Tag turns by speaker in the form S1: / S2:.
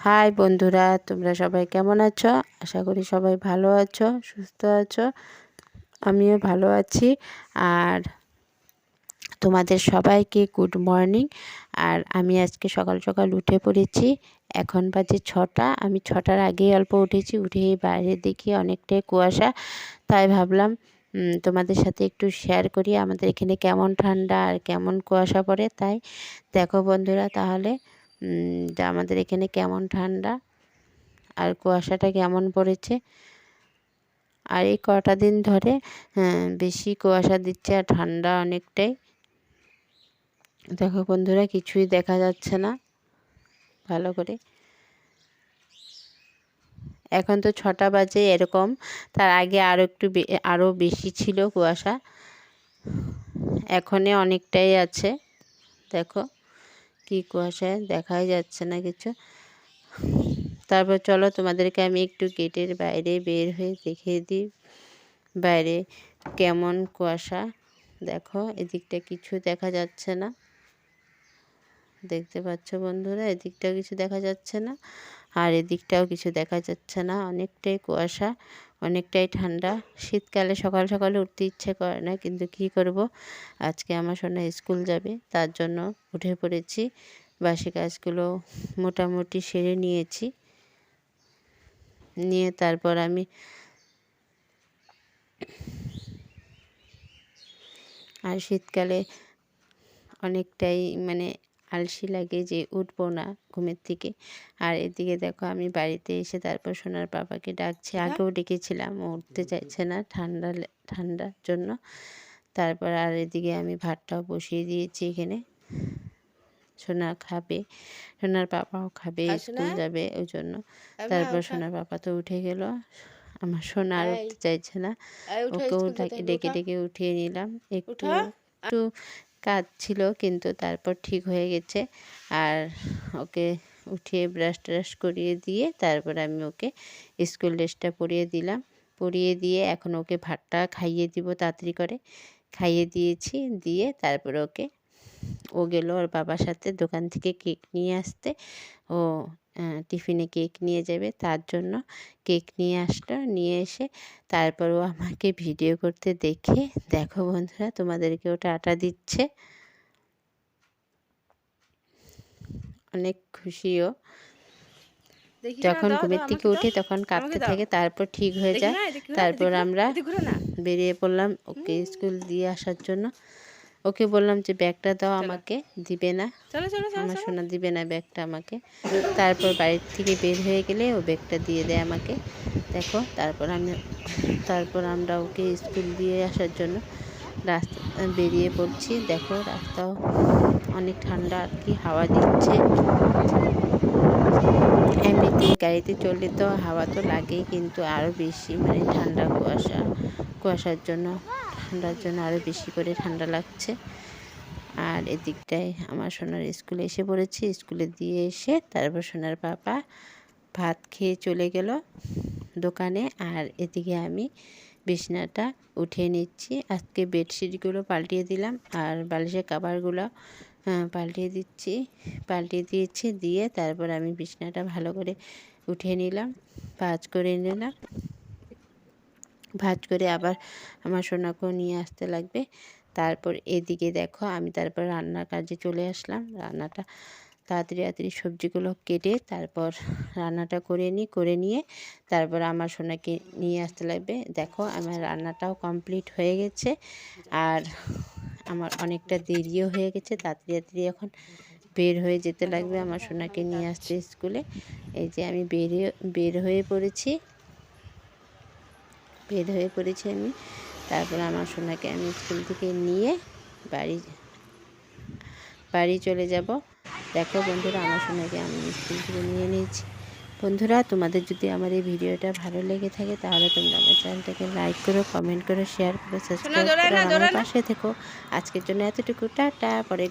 S1: High বন্ধুরা, তোমরা সবাই কেমন আছো? আশা করি সবাই ভালো আছো, সুস্থ আছো, আমিও ভালো আছি। আর তোমাদের সবাইকে গুড মর্নিং আর আমি আজকে সকাল সকাল উঠে পড়েছি, এখন বাজে ছটা। আমি ছটার আগেই অল্প উঠেছি, উঠেই বাইরে দেখি অনেকটাই কুয়াশা। তাই ভাবলাম তোমাদের সাথে একটু শেয়ার করি, আমাদের এখানে কেমন ঠান্ডা আর কেমন কুয়াশা পড়ে, তাই। দেখো বন্ধুরা, তাহলে যে আমাদের এখানে কেমন ঠান্ডা? আর কুয়াশাটা কেমন পড়েছে? আর এই কটা দিন ধরে হ্যাঁ, বেশি কুয়াশা দিচ্ছে আর ঠান্ডা অনেকটাই। দেখো বন্ধুরা কিছুই দেখা যাচ্ছে না। ভালো করে। এখন তো ছটা বাজে এরকম। তার আগে আরও একটু আরও বেশি ছিল কুয়াশা। এখনে অনেকটাই আছে। দেখো। কি কুয়াশায় দেখাই যাচ্ছে না কিছু। তারপর চলো তোমাদেরকে আমি একটু গেটের বাইরে বের হয়ে দেখিয়ে দিই। বাইরে কেমন কুয়াশা। দেখো, এদিকটা কিছু দেখা যাচ্ছে না। দেখতে পাচ্ছ বন্ধুরা, এদিকটাও কিছু দেখা যাচ্ছে না। আর এদিকটাও কিছু দেখা যাচ্ছে না। অনেকটাই কুয়াশা। অনেকটাই ঠান্ডা। শীতকালে সকাল সকালে উঠতে ইচ্ছে করে না, কিন্তু কি করব? আজকে আমার সোনা স্কুল যাবে, তার জন্য উঠে পড়েছি। বাসি কাজগুলো মোটামুটি সেরে নিয়েছি। নিয়ে তারপর আমি আর শীতকালে অনেকটাই মানে আলসি লাগে যে উঠবো না ঘুমের থেকে। আর এদিকে দেখো আমি বাড়িতে এসে তারপর সোনার বাবাকে ডাকছি। আগেও ডেকেছিলাম ও উঠতে চাইছে না ঠান্ডা ঠান্ডার জন্য। তারপর আর এদিকে আমি ভাতটাও বসিয়ে দিয়েছি এখানে। সোনা খাবে সোনার পাপাও খাবে স্কুল যাবে ওই জন্য। তারপর সোনার পাপা তো উঠে গেল। আমার সোনা আর উঠতে চাইছে না। ওকেও ডেকে ডেকে উঠিয়ে নিলাম। একটু একটু কাজ ছিল, কিন্তু তারপর ঠিক হয়ে গেছে। আর ওকে উঠিয়ে ব্রাশ ট্রাশ করিয়ে দিয়ে তারপর আমি ওকে স্কুল ড্রেসটা পরিয়ে দিলাম। পরিয়ে দিয়ে এখন ওকে ভাতটা খাইয়ে দিব তাড়াতাড়ি করে। খাইয়ে দিয়েছি, দিয়ে তারপর ওকে, ও গেল ওর বাবার সাথে দোকান থেকে কেক নিয়ে আসতে। ও টিফিনে কেক নিয়ে যাবে। তার জন্য কেক নিয়ে আসলো। নিয়ে এসে তারপর ও আমাকে ভিডিও করতে দেখে দেখো বন্ধুরা তোমাদেরকে ওটা আটা দিচ্ছে। অনেক খুশিও যখন ঘুমের থেকে উঠে তখন কাঁদতে থাকে তারপর ঠিক হয়ে যায়। তারপর আমরা বেরিয়ে পড়লাম। ওকে স্কুল দিয়ে আসার জন্য। ওকে বললাম যে ব্যাগটা দাও আমাকে দিবে না। আমার সোনা দিবে না ব্যাগটা আমাকে। তারপর বাড়ির থেকে বের হয়ে গেলে ও ব্যাগটা দিয়ে দেয় আমাকে। দেখো তারপর আমি তারপর আমরা ওকে স্কুল দিয়ে আসার জন্য রাস্তা বেরিয়ে পড়ছি। দেখো রাস্তাও অনেক ঠান্ডা আর কি হাওয়া দিচ্ছে। এমনিতে গাড়িতে চললে তো হাওয়া তো লাগেই কিন্তু আরও বেশি মানে ঠান্ডা কুয়াশা কুয়াশার জন্য। ঠান্ডার জন্য আরও বেশি করে ঠান্ডা লাগছে। আর এদিকটায় আমার সোনার স্কুলে এসে পড়েছি। স্কুলে দিয়ে এসে তারপর সোনার পাপা ভাত খেয়ে চলে গেল দোকানে। আর এদিকে আমি বিছনাটা উঠিয়ে নিচ্ছি। আজকে বেডশিটগুলো পাল্টিয়ে দিলাম আর বালিশের কাবারগুলো পাল্টিয়ে দিচ্ছি। পাল্টিয়ে দিয়েছি, দিয়ে তারপর আমি বিছনাটা ভালো করে উঠিয়ে নিলাম, ভাজ করে নিলাম। ভাজ করে আবার আমার সোনাকেও নিয়ে আসতে লাগবে। তারপর এদিকে দেখো আমি তারপর রান্নার কাজে চলে আসলাম। রান্নাটা তাড়াতাড়ি তাড়াতাড়ি সবজিগুলো কেটে তারপর রান্নাটা করে নিই, করে নিয়ে তারপর আমার সোনাকে নিয়ে আসতে লাগবে। দেখো আমার রান্নাটাও কমপ্লিট হয়ে গেছে আর আমার অনেকটা দেরিও হয়ে গেছে। তাড়াতাড়ি তাড়াতাড়ি এখন বের হয়ে যেতে লাগবে আমার সোনাকে নিয়ে আসতে স্কুলে। এই যে আমি বেরিয়ে, বের হয়ে পড়েছি। বের হয়ে পড়েছি আমি। তারপর আমার সোনাকে আমি স্কুল থেকে নিয়ে বাড়ি বাড়ি চলে যাব। দেখো বন্ধুরা আমার সোনাকে আমি স্কুল থেকে নিয়ে নিয়েছি। বন্ধুরা তোমাদের যদি আমার এই ভিডিওটা ভালো লেগে থাকে তাহলে তোমরা আমার চ্যানেলটাকে লাইক করো কমেন্ট করো শেয়ার করো সাবস্ক্রাইব করো আমার পাশে থেকো। আজকের জন্য এতটুকু টাটা পরে